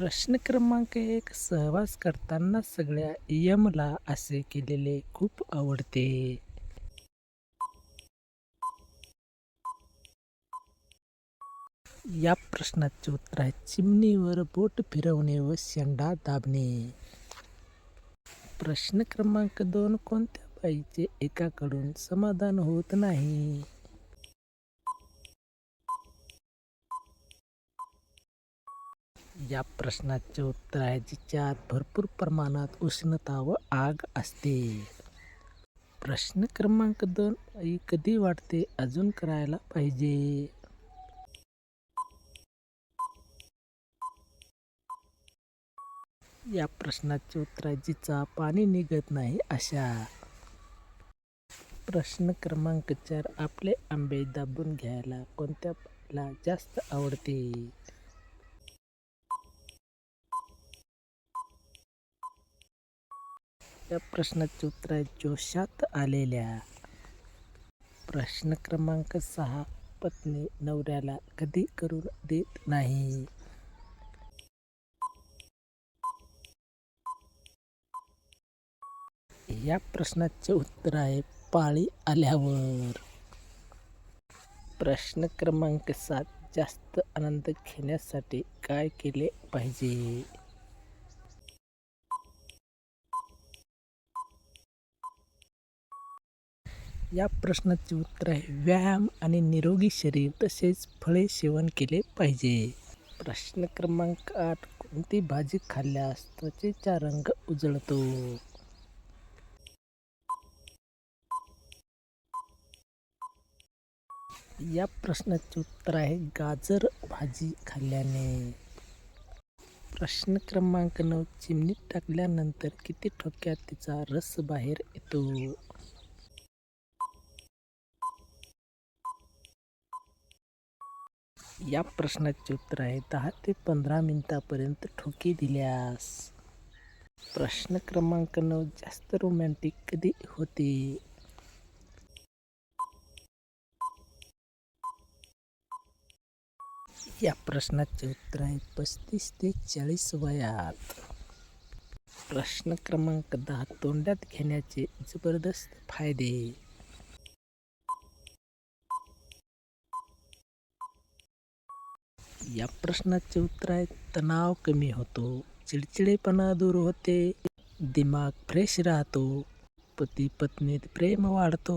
प्रश्न क्रमांक एक सहवास करताना सगळ्या यमला असे केलेले खूप आवडते. या प्रश्नाचे उत्तर आहे चिमणीवर बोट फिरवणे व शेंडा दाबणे. प्रश्न क्रमांक दोन कोणत्या बाईचे एकाकडून समाधान होत नाही? या प्रश्नाचे उत्तर आहे जिच्यात भरपूर प्रमाणात उष्णता व आग असते. प्रश्न क्रमांक दोन आई कधी वाटते अजून करायला पाहिजे? या प्रश्नाचे उत्तर आहे जिचा पाणी निघत नाही अशा. प्रश्न क्रमांक चार आपले आंबे दाबून घ्यायला कोणत्या जास्त आवडते? या प्रश्नाचे उत्तर आहे जोशात आलेल्या. प्रश्न क्रमांक सहा पत्नी नवऱ्याला कधी करून देत नाही? या प्रश्नाचे उत्तर आहे पाळी आल्यावर. प्रश्न क्रमांक सात जास्त आनंद घेण्यासाठी काय केले पाहिजे? या प्रश्नाचे उत्तर आहे. व्यायाम आणि निरोगी शरीर तसेच फळे सेवन केले पाहिजे. प्रश्न क्रमांक आठ कोणती भाजी खाल्ल्यास त्वचेचा रंग उजळतो? या प्रश्नाचे उत्तर आहे गाजर भाजी खाल्ल्याने. प्रश्न क्रमांक नऊ चिमणीत टाकल्यानंतर किती ठोक्यात तिचा रस बाहेर येतो? या प्रश्नाचे उत्तर आहे. दहा ते पंधरा मिनिटापर्यंत ठोके दिल्यास. प्रश्न क्रमांक नऊ जास्त रोमॅन्टिक कधी होते? या प्रश्नाचे उत्तर आहे पस्तीस ते चाळीस वयात. प्रश्न क्रमांक दहा तोंडात घेण्याचे जबरदस्त फायदे. या प्रश्नाचे उत्तर आहे तणाव कमी होतो चिडचिडेपणा दूर होते दिमाग फ्रेश राहतो पती पत्नीत प्रेम वाढतो.